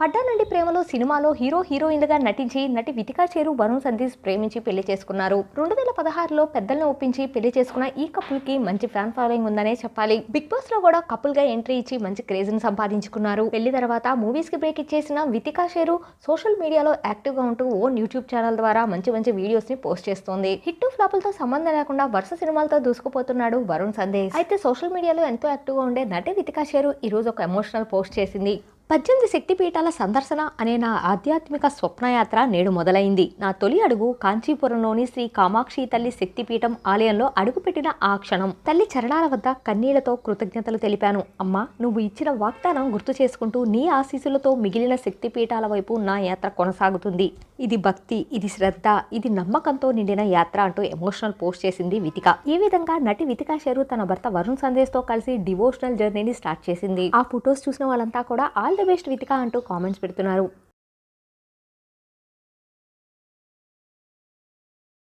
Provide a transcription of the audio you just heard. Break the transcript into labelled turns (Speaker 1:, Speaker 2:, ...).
Speaker 1: పడ్డా నుండి ప్రేమలో సినిమాలో హీరో హీరోయిన్లుగా నటించి నటి వితికా చేరు వరుణ్ సందేశ్ ప్రేమించి పెళ్ళి చేసుకున్నారు. రెండు వేల పదహారులో పెద్దలను ఒప్పించి పెళ్ళి చేసుకున్న ఈ కపుల్కి మంచి ఫ్యాన్ ఫాలోయింగ్ ఉందనే చెప్పాలి. బిగ్ బాస్లో కూడా కపుల్గా ఎంట్రీ ఇచ్చి మంచి క్రేజ్ని సంపాదించుకున్నారు. పెళ్ళి తర్వాత మూవీస్కి బ్రేక్ ఇచ్చేసిన వితికా షేరు సోషల్ మీడియాలో యాక్టివ్గా ఉంటూ ఓన్ యూట్యూబ్ ఛానల్ ద్వారా మంచి మంచి వీడియోస్ని పోస్ట్ చేస్తోంది. హిట్ ఫ్లాపులతో సంబంధం లేకుండా వరుస సినిమాలతో దూసుకుపోతున్నాడు వరుణ్ సందేశ్. అయితే సోషల్ మీడియాలో ఎంతో యాక్టివ్గా ఉండే నటి వితికా షేరు ఈ రోజు ఒక ఎమోషనల్ పోస్ట్ చేసింది. పద్దెనిమిది శక్తిపీఠాల సందర్శన అనే నా ఆధ్యాత్మిక స్వప్నయాత్ర నేడు మొదలైంది. నా తొలి అడుగు కాంచీపురంలోని శ్రీ కామాక్షి తల్లి శక్తిపీఠం ఆలయంలో అడుగుపెట్టిన ఆ క్షణం. తల్లి చరణాల వద్ద కన్నీళ్ళతో కృతజ్ఞతలు తెలిపాను. అమ్మా నువ్వు ఇచ్చిన వాగ్దానం గుర్తు చేసుకుంటూ నీ ఆశీస్సులతో మిగిలిన శక్తిపీఠాల వైపు నా యాత్ర కొనసాగుతుంది. ఇది భక్తి ఇది శ్రద్ధ ఇది నమ్మకంతో నిండిన యాత్ర అంటూ ఎమోషనల్ పోస్ట్ చేసింది వితిక. ఈ విధంగా నటి వితికా షెరు తన భర్త వరుణ్ సందేశ్తో కలిసి డివోషనల్ జర్నీని స్టార్ట్ చేసింది. ఆ ఫొటోస్ చూసిన వాళ్ళంతా కూడా ఆల్ ది బెస్ట్ వితిక అంటూ కామెంట్స్ పెడుతున్నారు.